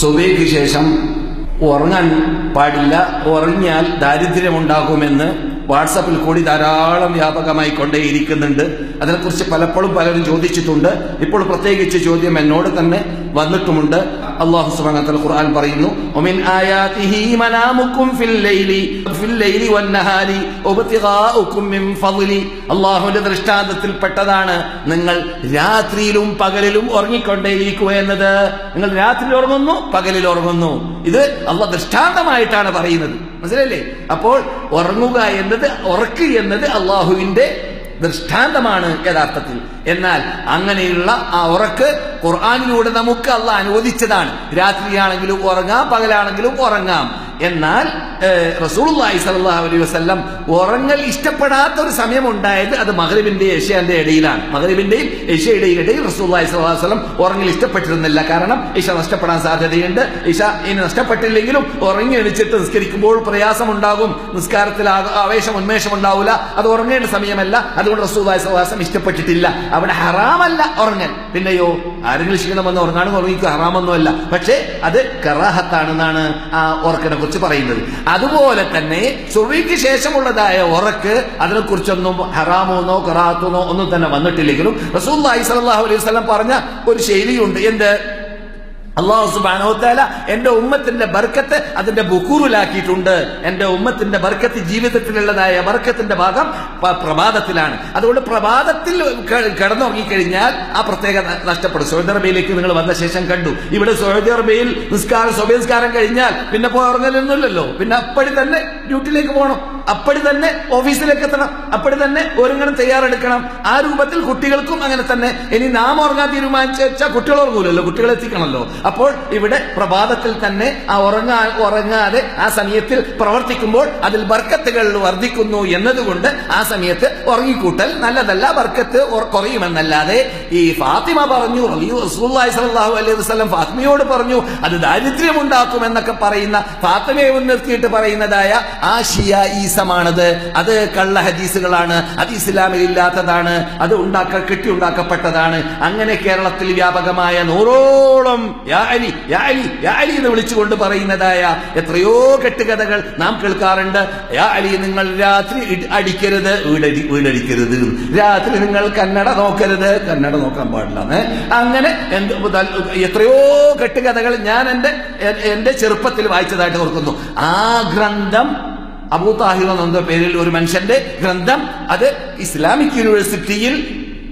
സുബൈക്ക് ശേഷം ഉറങ്ങാൻ പാടില്ല. ഉറങ്ങിയാൽ ദാരിദ്ര്യമുണ്ടാകുമെന്ന് വാട്സപ്പിൽ കൂടി ധാരാളം വ്യാപകമായി കൊണ്ടേയിരിക്കുന്നുണ്ട്. അതിനെക്കുറിച്ച് പലപ്പോഴും പലരും ചോദിച്ചിട്ടുണ്ട്. ഇപ്പോൾ പ്രത്യേകിച്ച് ചോദ്യം എന്നോട് തന്നെ വന്നിട്ടുമുണ്ട്. അള്ളാഹു സുബ്ഹാനഹു ഖുർആൻ പറയുന്നു ഒമിൻ ആയാതിഹി മനാമുക്കും ഫിൽ ലൈലി ഫിൽ ലൈലി വന്നഹാരി ഉബ്തിഗാഉക്കും മിൻ ഫളി അള്ളാഹുവിന്റെ ദൃഷ്ടാന്തത്തിൽ പെട്ടതാണ് നിങ്ങൾ രാത്രിയിലും പകലിലും ഉറങ്ങിക്കൊണ്ടേയിരിക്കുക എന്നത്. നിങ്ങൾ രാത്രിയിൽ ഉറങ്ങുന്നു പകലിൽ ഉറങ്ങുന്നു. ഇത് അള്ളാഹ് ദൃഷ്ടാന്തമായിട്ടാണ് പറയുന്നത്. മനസ്സിലല്ലേ അപ്പോൾ ഉറങ്ങുക എന്നത് ഉറക്ക് എന്നത് അള്ളാഹുവിന്റെ ദൃഷ്ടാന്തമാണ് യഥാർത്ഥത്തിൽ. എന്നാൽ അങ്ങനെയുള്ള ആ ഉറക്ക് ഖുർആാനിലൂടെ നമുക്ക് അല്ല അനുവദിച്ചതാണ്. രാത്രിയാണെങ്കിലും ഉറങ്ങാം പകലാണെങ്കിലും ഉറങ്ങാം. എന്നാൽ റസൂലുള്ളാഹി സ്വല്ലല്ലാഹു അലൈഹി വസല്ലം ഉറങ്ങൽ ഇഷ്ടപ്പെടാത്ത ഒരു സമയം ഉണ്ടായത് അത് മഗ്രിബിന്റെ ഏഷ്യാന്റെ ഇടയിലാണ്. മഗ്രിബിന്റെയും ഏഷ്യയുടെ ഇടയിൽ റസൂലുള്ളാഹി സ്വല്ലല്ലാഹു അലൈഹി വസല്ലം ഉറങ്ങൽ ഇഷ്ടപ്പെട്ടിരുന്നില്ല. കാരണം ഇഷ നഷ്ടപ്പെടാൻ സാധ്യതയുണ്ട്. ഇഷ ഇനി നഷ്ടപ്പെട്ടില്ലെങ്കിലും ഉറങ്ങി എണിച്ചിട്ട് നിസ്കരിക്കുമ്പോൾ പ്രയാസമുണ്ടാകും. നിസ്കാരത്തിൽ ആവേശം ഉന്മേഷം ഉണ്ടാവില്ല അത് ഉറങ്ങേണ്ട സമയമല്ല. അതുകൊണ്ട് അലൈഹി വസല്ലം ഇഷ്ടപ്പെട്ടിട്ടില്ല. അവിടെ ഹറാമല്ല ഉറങ്ങൽ. പിന്നെയോ ആരെങ്കിലും ക്ഷീണമെന്ന് ഉറങ്ങാണെന്ന് ഉറങ്ങിക്കുക ഹറാമൊന്നുമല്ല. പക്ഷേ അത് കറാഹത്താണെന്നാണ് ആ ഉറക്കിനെ കുറിച്ച് പറയുന്നത്. അതുപോലെ തന്നെ സുബിക്ക് ശേഷമുള്ളതായ ഉറക്ക് അതിനെ കുറിച്ചൊന്നും ഹറാമോന്നോ കറാത്തോന്നോ ഒന്നും തന്നെ വന്നിട്ടില്ലെങ്കിലും റസൂല്ലായി സ്വലാഹു അലൈഹി വസല്ലം പറഞ്ഞ ഒരു ശൈലിയുണ്ട്. എന്ത്? അള്ളാഹു സുബാനോത്താല എന്റെ ഉമ്മത്തിന്റെ ബർക്കത്ത് അതിന്റെ ബുക്കൂറിലാക്കിയിട്ടുണ്ട്. എന്റെ ഉമ്മത്തിന്റെ ബർക്കത്ത് ജീവിതത്തിലുള്ളതായ ബർക്കത്തിന്റെ ഭാഗം പ്രഭാതത്തിലാണ്. അതുകൊണ്ട് പ്രഭാതത്തിൽ കിടന്നുറങ്ങിക്കഴിഞ്ഞാൽ ആ പ്രത്യേകത നഷ്ടപ്പെടും. സൗദി അറേബ്യയിലേക്ക് നിങ്ങൾ വന്ന ശേഷം കണ്ടു. ഇവിടെ സൗദി അറേബ്യയിൽ നിസ്കാരം സ്വഭ്യസ്കാരം കഴിഞ്ഞാൽ പിന്നെ പോയി ഉറങ്ങലൊന്നുമില്ലല്ലോ. പിന്നെ അപ്പടി തന്നെ ഡ്യൂട്ടിയിലേക്ക് പോകണം. അപ്പടി തന്നെ ഓഫീസിലേക്ക് എത്തണം. അപ്പടി തന്നെ ഒരുങ്ങണം തയ്യാറെടുക്കണം. ആ രൂപത്തിൽ കുട്ടികൾക്കും അങ്ങനെ തന്നെ. ഇനി നാം ഉറങ്ങാൻ തീരുമാനിച്ച വെച്ചാൽ കുട്ടികൾ ഉറങ്ങൂലല്ലോ. കുട്ടികൾ എത്തിക്കണമല്ലോ. അപ്പോൾ ഇവിടെ പ്രഭാതത്തിൽ തന്നെ ആ ഉറങ്ങാ ഉറങ്ങാതെ ആ സമയത്തിൽ പ്രവർത്തിക്കുമ്പോൾ അതിൽ ബർക്കത്തുകൾ വർദ്ധിക്കുന്നു എന്നതുകൊണ്ട് ആ സമയത്ത് ഉറങ്ങിക്കൂട്ടൽ നല്ലതല്ല. ബർക്കത്ത് കുറയുമെന്നല്ലാതെ ഈ ഫാത്തിമ പറഞ്ഞു റസൂല്ലാഹു അലൈഹി വസല്ലം ഫാത്തിമയോട് പറഞ്ഞു അത് ദാരിദ്ര്യം ഉണ്ടാക്കും എന്നൊക്കെ പറയുന്ന ഫാത്തിമയെ മുൻനിർത്തിയിട്ട് പറയുന്നതായ ആ ഷിയായിസമാണത് അത് കള്ള ഹദീസുകളാണ്. അത് ഇസ്ലാമിൽ ഇല്ലാത്തതാണ് അത് ഉണ്ടാക്ക കെട്ടി ഉണ്ടാക്കപ്പെട്ടതാണ്. അങ്ങനെ കേരളത്തിൽ വ്യാപകമായ നൂറോളം യാ അലി യാ അലി യാ അലി എന്ന് വിളിച്ചുകൊണ്ട് പറയുന്നതായ എത്രയോ കെട്ടുകഥകൾ നാം കേൾക്കാറുണ്ട്. യാ അലി നിങ്ങൾ രാത്രി അടിക്കരുത് വീടടി വീടടിക്കരുത് രാത്രി നിങ്ങൾ കന്നഡ നോക്കരുത്. കന്നഡ നോക്കാൻ പാടില്ല. അങ്ങനെ എത്രയോ കെട്ടുകഥകൾ ഞാൻ എന്റെ എന്റെ ചെറുപ്പത്തിൽ വായിച്ചതായിട്ട് ഓർക്കുന്നു. ആ ഗ്രന്ഥം അബൂ താഹിർ എന്ന പേരിൽ ഒരു മനുഷ്യന്റെ ഗ്രന്ഥം അത് ഇസ്ലാമിക് യൂണിവേഴ്സിറ്റിയിൽ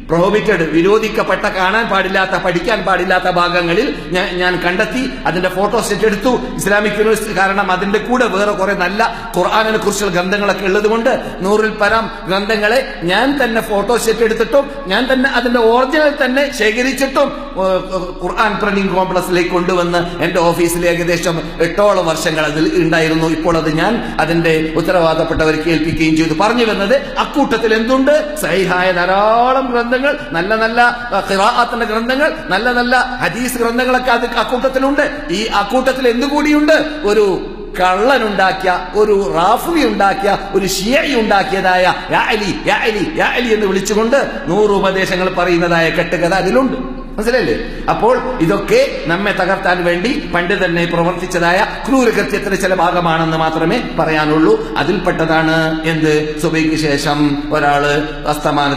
പ്രോഹിബിറ്റഡ് വിരോധിക്കപ്പെട്ട കാണാൻ പാടില്ലാത്ത പഠിക്കാൻ പാടില്ലാത്ത ഭാഗങ്ങളിൽ ഞാൻ ഞാൻ കണ്ടെത്തി അതിന്റെ ഫോട്ടോ സെറ്റ് എടുത്തു. ഇസ്ലാമിക് യൂണിവേഴ്സിറ്റി കാരണം അതിന്റെ കൂടെ വേറെ കുറെ നല്ല ഖുർആാനിനെ കുറിച്ചുള്ള ഗ്രന്ഥങ്ങളൊക്കെ ഉള്ളതുകൊണ്ട് നൂറിൽ പരം ഗ്രന്ഥങ്ങളെ ഞാൻ തന്നെ ഫോട്ടോ സെറ്റ് എടുത്തിട്ടും ഞാൻ തന്നെ അതിന്റെ ഒറിജിനൽ തന്നെ ശേഖരിച്ചിട്ടും ഖുർആൻ പ്രിന്റിംഗ് കോംപ്ലക്സിലേക്ക് കൊണ്ടുവന്ന് എന്റെ ഓഫീസിൽ ഏകദേശം എട്ടോളം വർഷങ്ങൾ അതിൽ ഉണ്ടായിരുന്നു. ഇപ്പോൾ അത് ഞാൻ അതിന്റെ ഉത്തരവാദപ്പെട്ടവർ ഏൽപ്പിക്കുകയും ചെയ്തു. പറഞ്ഞു വന്നത് അക്കൂട്ടത്തിൽ എന്തുണ്ട് സഹിഹായ ധാരാളം ഗ്രന്ഥങ്ങൾ നല്ല നല്ല ഖിറാഅത്തിന്റെ ഗ്രന്ഥങ്ങൾ നല്ല നല്ല ഹദീസ് ഗ്രന്ഥങ്ങളൊക്കെ അത് അക്കൂട്ടത്തിലുണ്ട്. ഈ അക്കൂട്ടത്തിൽ എന്തുകൂടിയുണ്ട്? ഒരു കള്ളനുണ്ടാക്കിയ ഒരു റാഫി ഉണ്ടാക്കിയ ഒരു ഷിയയി ഉണ്ടാക്കിയതായ യാ അലി യാ അലി യാ അലി എന്ന് വിളിച്ചുകൊണ്ട് നൂറ് ഉപദേശങ്ങൾ പറയുന്നതായ കെട്ടുകഥ അതിലുണ്ട്. മനസ്സിലല്ലേ? അപ്പോൾ ഇതൊക്കെ നമ്മെ തകർത്താൻ വേണ്ടി പണ്ട് തന്നെ പ്രവർത്തിച്ചതായ ക്രൂരകൃത്യത്തിന്റെ ചില ഭാഗമാണെന്ന് മാത്രമേ പറയാനുള്ളൂ. അതിൽപ്പെട്ടതാണ് എന്ത്? സുബൈക്ക് ശേഷം ഒരാൾ അസ്തമാന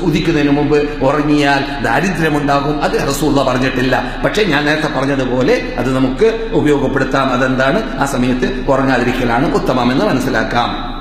ഉദിക്കുന്നതിന് മുമ്പ് ഉറങ്ങിയാൽ ദാരിദ്ര്യമുണ്ടാകും. അത് റസൂള്ള പറഞ്ഞിട്ടില്ല. പക്ഷെ ഞാൻ നേരത്തെ പറഞ്ഞതുപോലെ അത് നമുക്ക് ഉപയോഗപ്പെടുത്താം. അതെന്താണ്? ആ സമയത്ത് ഉറങ്ങാതിരിക്കലാണ് ഉത്തമമെന്ന് മനസ്സിലാക്കാം.